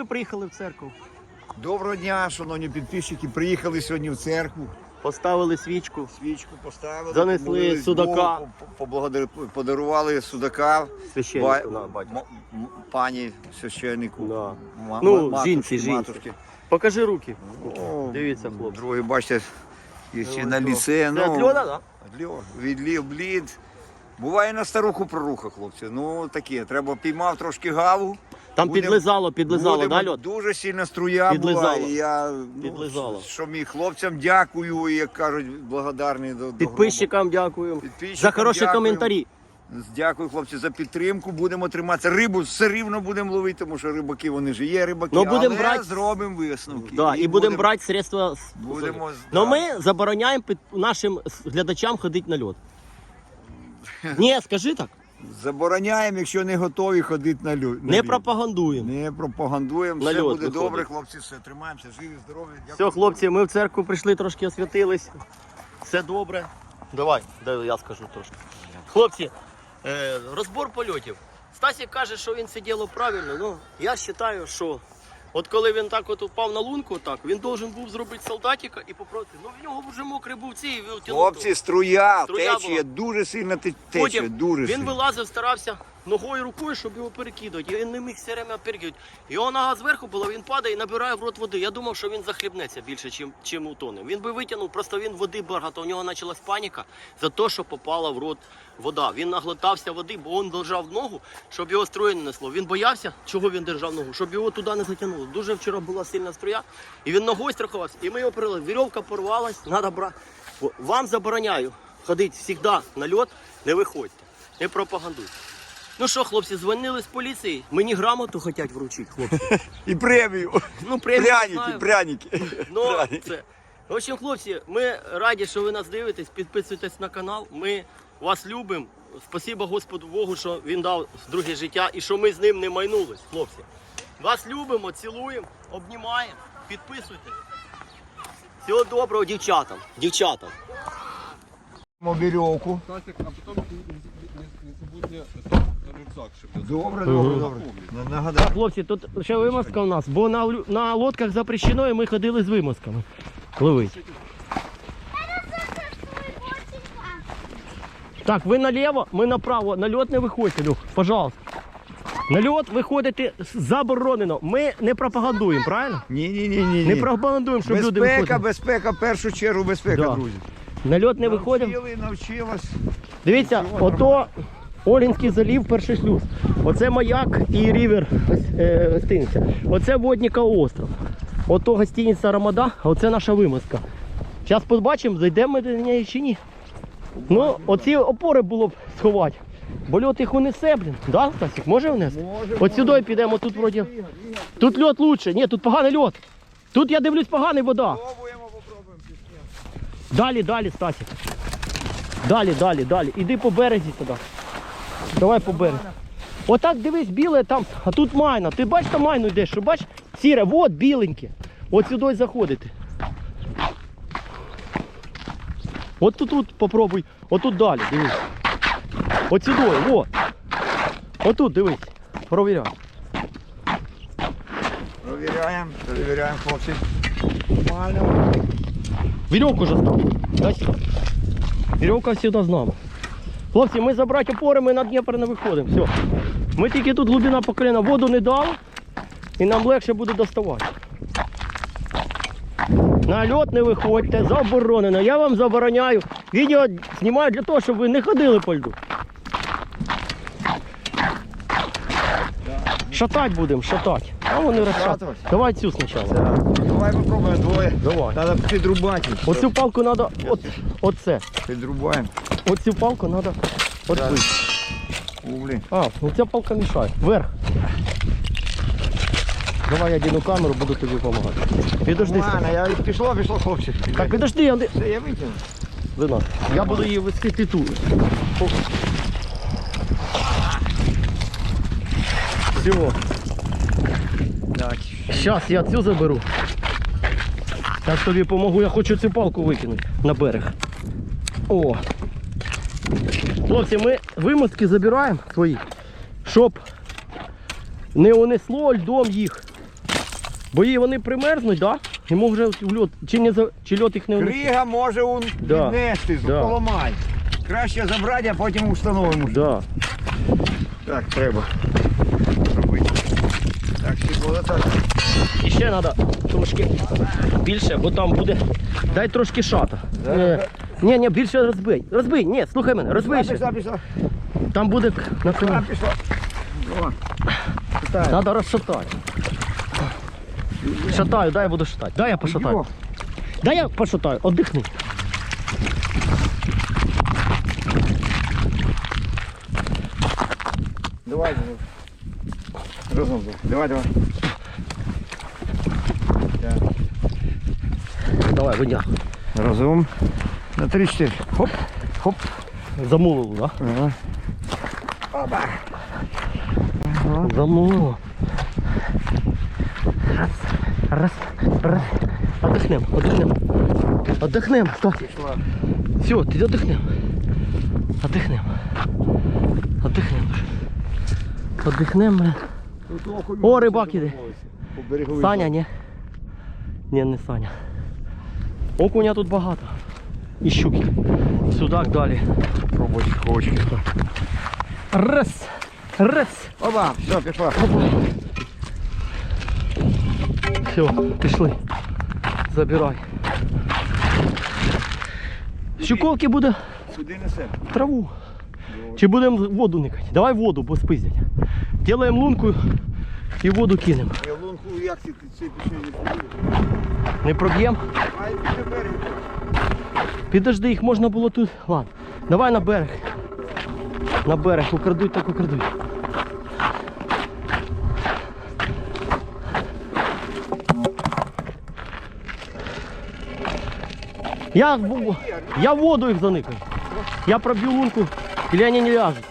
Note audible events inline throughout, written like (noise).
Ви приїхали в церкву, Доброго дня, шановні підписчики. Приїхали сьогодні в церкву. поставили свічку. Свічку поставили. Занесли судака. Богу, поблагодари- подарували судака Священнику, на, батько. м- м- пані священнику. Да. ма- Ну, ма- жінці, жінці. матушки. Покажи руки. О, Дивіться, хлопці. Другий, бачите, є ще на ліце. Це від льода, так? Від льода. Від лів, блід. Буває на старуху проруха, хлопці. Ну таке, треба піймав трошки гаву. Там Будем- підлизало, підлизало, Будемо- да, льод? Дуже сильна струя Підлизало. була. І я, ну, Підлизало. Що мій хлопцям дякую, і, як кажуть, благодарний до, до Підписчикам дякую. Підписчикам За хороші дякую. коментарі. Дякую, хлопці, за підтримку. Будемо триматися. Рибу все рівно будемо ловити, тому що рибаки вони ж є рибаки. Ну, будемо але брати- зробимо висновки. Да, і будемо брати средства. з- Будемо, Ну да. ми забороняємо під нашим глядачам ходити на льод. (laughs) Ні, скажи так. Забороняємо, якщо не готові ходити на лю. Не пропагандуємо. Не пропагандуємо. На все буде виходить. добре, хлопці. Все тримаємося, живі, здорові. Дякую. Все, хлопці, ми в церкву прийшли, трошки освятились. Все добре. Давай, дай я скажу трошки. Хлопці, е, розбор польотів. Стасік каже, що він сиділо правильно. Ну, я вважаю, що от коли він так от упав на лунку, так, він должен був зробити солдатика і попроти. Ну в нього вже мокрий був цей. він. Хлопці, струя, Струя течія, була. дуже сильно те- Потім дуже він сильно. вилазив, старався ногою рукою, щоб його перекидати. І він не міг все время перекидати. Його нога зверху була, він падає і набирає в рот води. Я думав, що він захлібнеться більше, чим, чим утоне. Він би витягнув, просто він води багато. У нього почалась паніка за те, що попала в рот вода. Він наглотався води, бо він держав ногу, щоб його струя не несло. Він боявся, чого він держав ногу, щоб його туди не затягнуло. Дуже вчора була сильна струя, і він ногою страхувався. І ми його перели. Вірьовка порвалась, треба брати. Вам забороняю ходити завжди на льот, не виходьте, не пропагандуйте. Ну що, хлопці, дзвонили з поліції, мені грамоту хочуть вручити, хлопці. (laughs) І премію. Ну, премію Пряники, знаю. пряники. Ну, Пряники. це. В общем, хлопці, ми раді, що ви нас дивитесь, підписуйтесь на канал. Ми вас любимо. Спасибо Господу Богу, що він дав друге життя і що ми з ним не майнулись, хлопці. Вас любимо, цілуємо, обнімаємо, підписуйтесь. Всього доброго дівчатам. Дівчатам. А не, забудьте рюкзак, щоб Добре, добре, добре. На- Нагадаю. Хлопці, тут ще вимазка у нас, бо на, на лодках запрещено і ми ходили з вимазками. Ловить. Так, ви наліво, ми направо. На льот не виходьте, Люх, пожалуйста. На льот виходити заборонено. Ми не пропагандуємо, правильно? Ні, ні, ні, ні. Не пропагандуємо, щоб люди Безпека, виходили. безпека, в першу чергу безпека, Да. друзі. На льот не виходимо. Навчили, навчилась. Дивіться, ото Олінський залів, перший шлюз. Оце маяк і рівер е, гостиниця. Оце Водніка остров. Ото гостиниця Рамада, а оце наша вимазка. Зараз побачимо, зайдемо ми до неї чи ні. Ну, оці опори було б сховати. Бо льот їх унесе, блін. Да, Стасік, може внести? От сюди підемо, тут вроді. Тут льот лучше. Ні, тут поганий льот. Тут я дивлюсь поганий вода. Далі, далі, Стасік. Далі, далі, далі. Іди по березі туди. Давай по березі. Отак дивись, біле там, а тут майна. Ти бачиш, там майну йдеш, що бачиш? Сіре, от біленьке. От сюди заходити. От тут, тут попробуй. Отут далі, дивись. От сюди, от. Отут дивись. Провіряй. Провіряємо, перевіряємо, хлопці. Нормально. Вірьовку вже став. Дай сюди. Веревка всегда з нами. Хлопці, ми забрати опори, ми на Дніпр не виходимо. Все. Ми тільки тут глибина по коліна воду не дав і нам легше буде доставати. На льот не виходьте, заборонено. Я вам забороняю. Відео знімаю для того, щоб ви не ходили по льду. Шатать будемо, шатать. А вони. Розшатувати? Давай цю спочатку. Давай попробуємо двоє. Давай. Треба підрубати. Оцю палку треба, от, оце. Підрубаємо. Оцю палку треба відбити. Ублі. А, ну ця палка мішає. Вверх. Давай я діну камеру, буду тобі допомагати. Підожди. Ладно, я пішло, пішло, хлопці. Так, підожди, я, я витягну. Вина. я буду її вискити тут. Все, Так. зараз я цю заберу. Я тобі допомогу, я хочу цю палку викинути на берег. О. Хлопці, ми вимостки забираємо твої, щоб не унесло льдом їх. Бо її вони примерзнуть, да? Йому вже в льот, чи, не за, чи льот їх не внесе? Крига може он Да. віднести, Да. поламай. Краще забрати, а потім встановимо. Да. Так, треба робити. Так, ще було так. І ще треба трошки більше, бо там буде. Дай трошки шата. Е, ні, ні, більше розбий. Розбий, ні, слухай мене, розбий ще. Пішла, пішла. Там буде на коні. пішла. О, питаю. Треба розшатати. Шатаю, дай я буду шатати. Дай я пошатаю. Дай я пошатаю, отдихни. Давай, давай. Разом, давай, давай. Давай, витягуй. Разом. На 3-4. Хоп, хоп. Замулило, да? Ага. Опа. Замулило. Раз, раз, раз. Отдихнем, отдихнем. Отдихнем, так. Все, ти отдихнем. Отдихнем. Отдихнем. Отдихнем, блин. О, рибак іде. Саня, ні. Ні, не Саня. Окуня тут багато. І щуки. Судак далі. Пробуйте хочки. Раз. Раз. Опа, все, пішла. Все, пішли. Забирай. Щуколки буде Сюди несе. траву. Чи будемо воду никати? Давай воду, бо спиздять. Делаємо лунку і воду кинемо. Я лунку як ці ці пішли не проб'ємо? Ай, тепер. Підожди, їх можна було тут. Ладно. Давай на берег. На берег, украдуть, так украдуть. Я, я воду их заникаю. Я пробью лунку, или они не ляжут.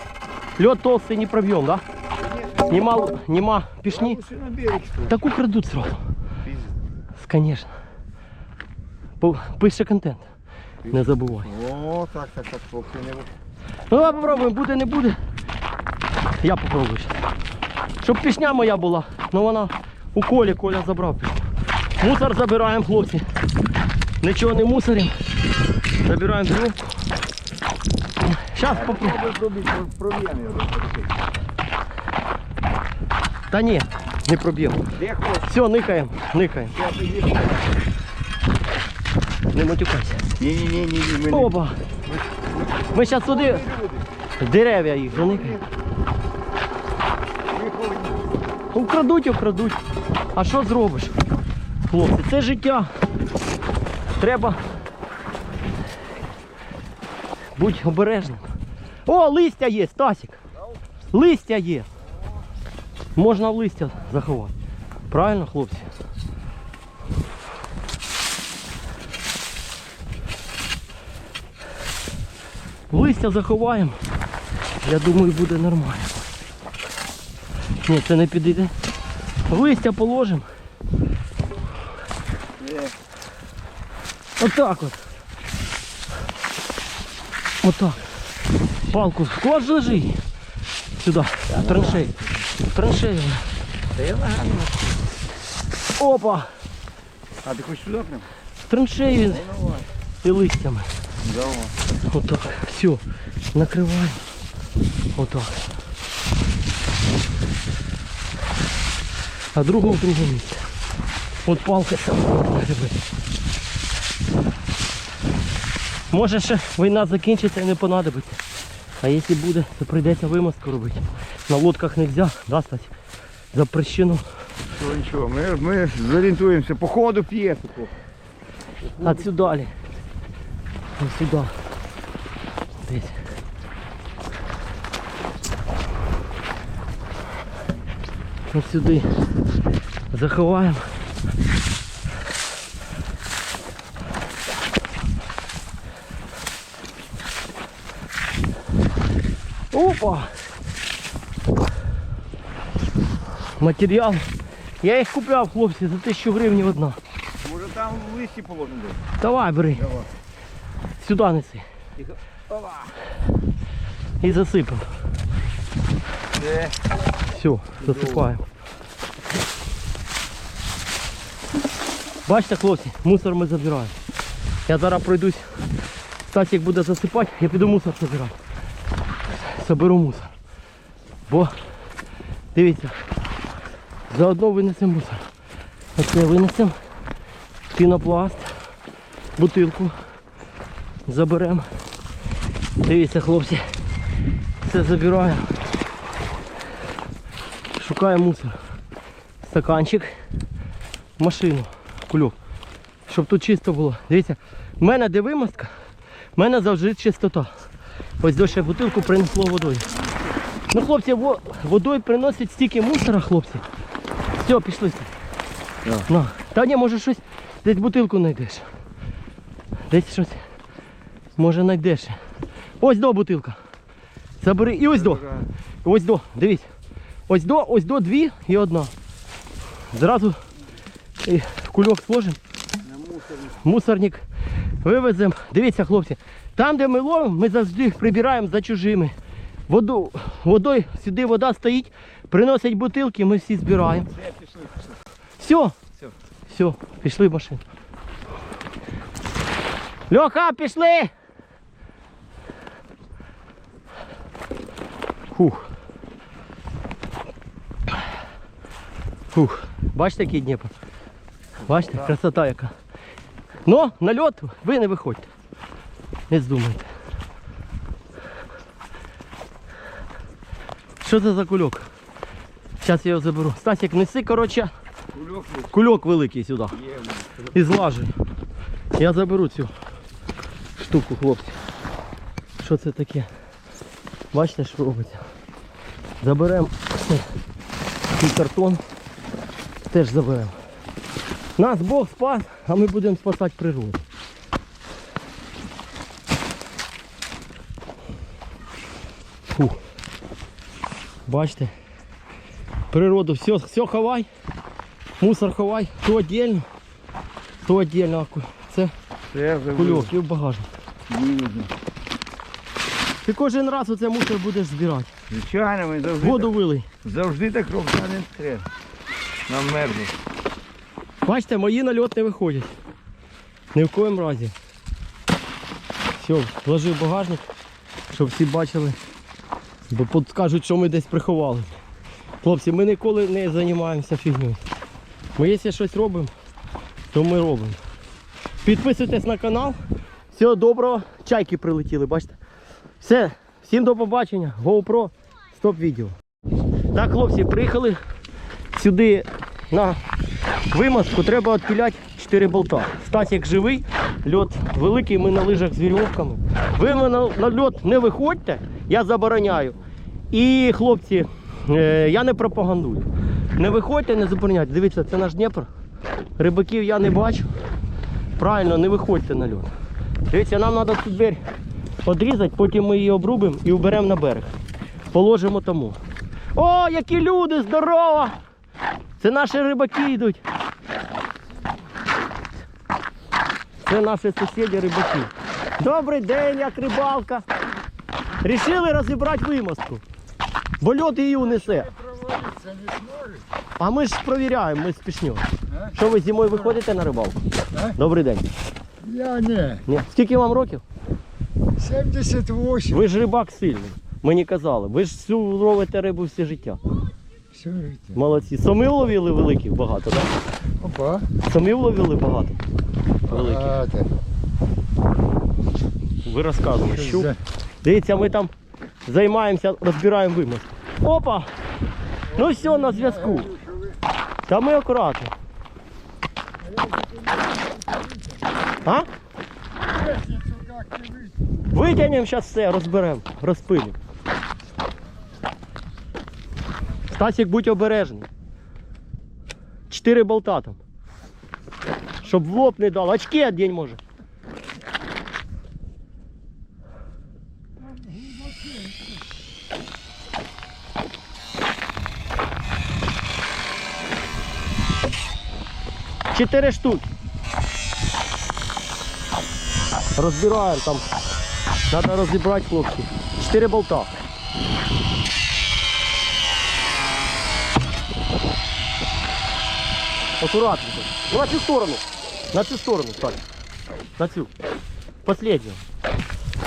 Лед толстый не пробьем, да? Нема, нема пішні. Лучше на. Так украдут сразу. Конечно. По- Пише контент. Не забувай. О, так, так, так, хлопці, не Ну давай попробуємо, буде, не буде. Я попробую ще. Щоб пісня моя була. Ну вона у Колі, Коля забрав пісню. Мусор забираємо, хлопці. Нічого не мусоримо. Забираємо веревку. Зараз попробуємо. Пробуй, пробуй, проб'ємо його. Та ні, не проб'ємо. Все, никаємо, никаємо. Не матюкайся. Ні, ні, ні, ні, ні, ми не. Опа. Ми зараз туди дерев'я їх заникаємо. Украдуть, украдуть. А що зробиш? Хлопці, це життя. Треба будь обережним. О, листя є, Стасік. Листя є. Можна листя заховати. Правильно, хлопці? Листя заховаємо. Я думаю, буде нормально. Ні, це не підійде. Листя положимо. Отак от. Отак. Палку складж лежи. Сюди. В траншею. В траншею. Опа! А ти хочеш сюди прям? Траншею і листями. Давай. Отак. Все. Накриваємо. Отак. А другу в друге місце. От палка саме. Може ще війна закінчиться і не понадобиться. А якщо буде, то прийдеться вимазку робити. На лодках не можна, да, стать? Запрещено. Нічого, нічого, ми, ми зорієнтуємося по ходу п'єси. Отсюда далі. Ось сюди. Десь. Ось сюди. Заховаємо. Опа! Матеріал. Я їх купляв, хлопці, за 1000 гривень одна. Може там листі положено буде? Давай, бери. Давай. Сюди неси. І засипемо. Де? Все, засипаємо. Бачите, хлопці, мусор ми забираємо. Я зараз пройдусь. Стасік буде засипати, я піду мусор забирати. Заберу мусор. Бо дивіться, заодно винесемо мусор. Оце винесемо. Пінопласт, бутилку. Заберемо. Дивіться, хлопці. Все забираємо. Шукаємо мусор. Стаканчик, машину, кульок. Щоб тут чисто було. Дивіться, в мене де вимостка, в мене завжди чистота. Ось дощі бутилку принесло водою. Ну, хлопці, водою приносять стільки мусора, хлопці. Все, пішли. Да. На. Та ні, може щось десь бутилку знайдеш. Десь щось. Може знайдеш. Ось до бутилка. Забери. І ось до. Ось до, дивись. Ось до, ось до дві і одна. Зразу і кульок сложимо. Мусорник вивеземо. Дивіться, хлопці, там, де ми ловимо, ми завжди прибираємо за чужими. Воду, водою сюди вода стоїть, приносять бутилки, ми всі збираємо. Все. Все, пішли в машину. Льоха, пішли! Фух. Фух. Бачите, який Дніпро? Бачите, красота яка. Ну, на льот ви не виходьте. Не здумайте. Що це за кульок? Зараз я його заберу. Стасик, неси, коротше, Кульок кульок великий сюди. І злажу. Я заберу цю штуку, хлопці. Що це таке? Бачите, що робиться? Заберемо цей картон. Теж заберемо. Нас Бог спас, а ми будемо спасати природу. Фух. Бачите? Природу все, все ховай. Мусор ховай, то отдельно, то отдельно. Це кульок і в багажник. Ти кожен раз оце мусор будеш збирати. Звичайно, ми завжди, Воду вилий. завжди так робимо, не треба. Нам мерзнуть. Бачите, мої на льот не виходять. Ні в коєму разі. Все, вложив багажник, щоб всі бачили. Бо тут скажуть, що ми десь приховали. Хлопці, ми ніколи не займаємося фігнею. Ми якщо щось робимо, то ми робимо. Підписуйтесь на канал. Всього доброго. Чайки прилетіли, бачите? Все, всім до побачення. GoPro, стоп відео. Так, хлопці, приїхали сюди на вимазку, треба відпіляти 4 болта. Стасік живий, льот великий, ми на лижах з вірьовками. Ви на, на льот не виходьте, я забороняю. І хлопці, я не пропагандую. Не виходьте, не забороняйте. Дивіться, це наш Дніпр. Рибаків я не бачу. Правильно, не виходьте на льот. Дивіться, нам треба цю двері відрізати, потім ми її обрубимо і уберемо на берег. Положимо тому. О, які люди! Здорово! Це наші рибаки йдуть. Це наші сусіди рибаки. Добрий день, як рибалка. Рішили розібрати вимостку. Бо льот її унесе. А ми ж провіряємо, ми спішньо. Що ви зимою виходите на рибалку? Добрий день. Я не. Ні. Скільки вам років? 78. Ви ж рибак сильний. Мені казали. Ви ж всю ловите рибу все життя. Все життя. Молодці. Самі ловили великих багато, так? Опа. Самі ловили багато. Великих. Багато. Ви розказуєте. Що Дивіться, ми там займаємося, розбираємо вимаз. Опа! Ну все, на зв'язку. Та ми акуратно. А? Витягнемо зараз все, розберемо, розпилимо. Стасік, будь обережний. Чотири болта там. Щоб в лоб не дало. Очки одінь може. Чотири штуки. Розбираємо там. Треба розібрати хлопці. Чотири болта. Акуратненько. Ну, на цю сторону. На цю сторону, так. На цю. Последню.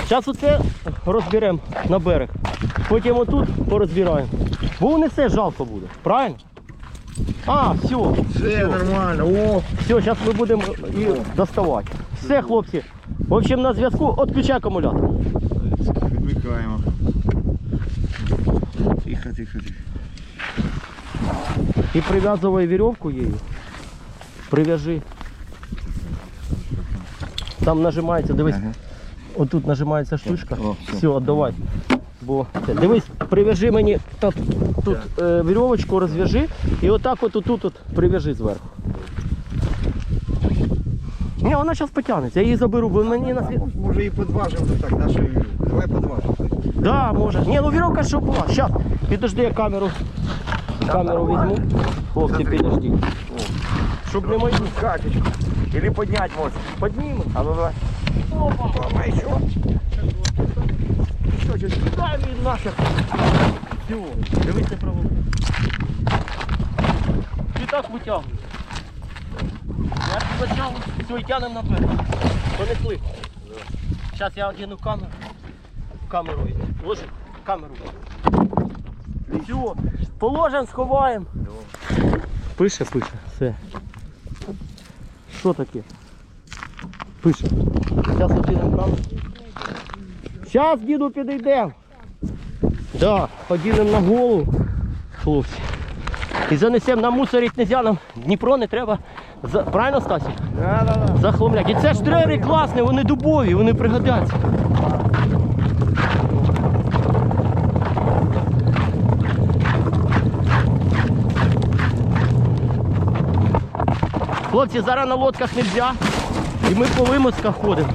Зараз оце розберемо на берег. Потім отут порозбираємо. Бо унесе жалко буде, правильно? А, все. Все нормально. О, Все, зараз ми будемо і доставати. Все, хлопці. В общем, на зв'язку відключай акумулятор. відмикаємо. Тихо, тихо, тихо. І прив'язуй вірьовку її. Прив'яжи. Там нажимається, дивись. Ага. Отут нажимається штучка. О, все. все, віддавай. Бо дивись, прив'яжи мені тут, тут е, вірьовочку розв'яжи і отак от отут от прив'яжи зверху. Ні, вона зараз потягнеться, я її заберу, бо мені на світ. Може і подважимо так нашою. Давай подважимо. Да, може. Ні, ну вірьовка що була. Щас, підожди, я камеру. Камеру візьму. Хлопці, підожди. Щоб не мої. Катечку. Или поднять можно. Підніми. А ну давай. Опа, еще. Дай мені нахер. Все, дивись не провели. І так витягуй. Я тягну, все, і тягнемо наперед. Понесли. Зараз я одягну камеру. Камеру. Ложи камеру. Все, положимо, сховаємо. Пише, пише, все. Що таке? Пише. Зараз одягнемо камеру. Зараз, діду, підійдемо. Да, одінемо на голову, хлопці. І занесемо на мусорить нельзя, нам Дніпро не треба. За... Правильно, Стасік? Да, да, да. Захламлять. І це ж дрери класні, вони дубові, вони пригодяться. Хлопці, зараз на лодках не можна. І ми по вимоцьках ходимо.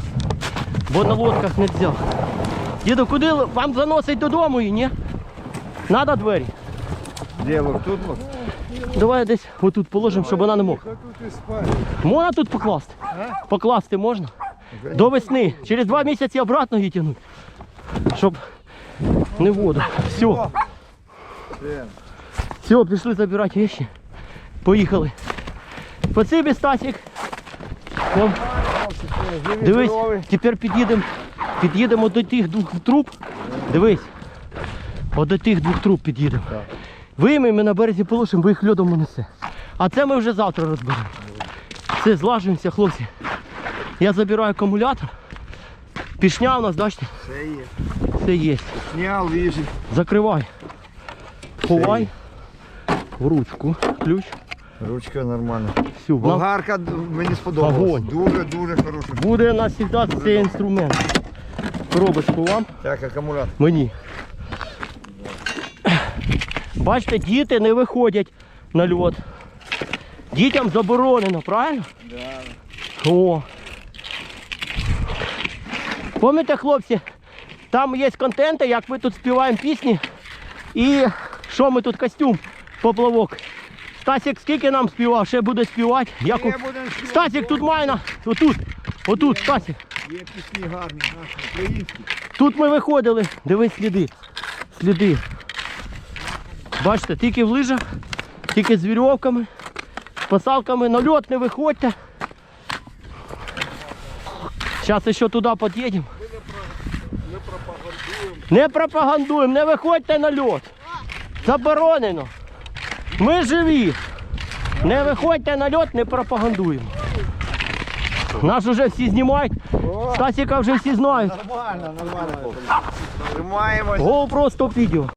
Бо на лодках не можна. Діду, куди вам заносить додому і ні? Надо двері. Дело тут вот. Давай десь отут положимо, щоб вона не мокла. Можна тут покласти? Покласти можна? До весни. Через два місяці обратно її тягнуть. Щоб не воду. Все. Все, пішли забирати вещи. Поїхали. Спасибі, Стасік. Дивись, тепер під'їдемо. Під'їдемо до тих двох труб. Дивись. От до тих двох труб під'їдемо. Виймемо ми на березі положимо, бо їх льодом унесе. А це ми вже завтра розберемо. Все, злажуємося, хлопці. Я забираю акумулятор. Пішня у нас, бачите? Все є. Все є. Снял, вижу. Закривай. Ховай. В ручку. Ключ. Ручка нормальна. Все, Болгарка мені сподобалась. Огонь. Дуже, дуже хороша. буде у нас завжди цей інструмент. Коробочку вам. Так, акумулятор. Мені. Бачите, діти не виходять на льот. Дітям заборонено, правильно? Да. О. Пам'ятаєте, хлопці, там є контенти, як ми тут співаємо пісні. І що ми тут костюм, поплавок. Стасік скільки нам співав, ще буде співати. Як... Стасік тут має на. Отут. Отут, Стасік. Є пісні гарні, наші, українські. Тут ми виходили, дивись сліди. Сліди. Бачите, тільки в лижах, тільки з вірьовками, з пасалками на льот не виходьте. Зараз ще туди під'їдемо. Не пропагандуємо, не виходьте на льот. Заборонено. Ми живі. Не виходьте на льот, не пропагандуємо. Нас вже всі знімають. Стасіка вже всі знають. Нормально, нормально. Тримаємось. GoPro стоп відео.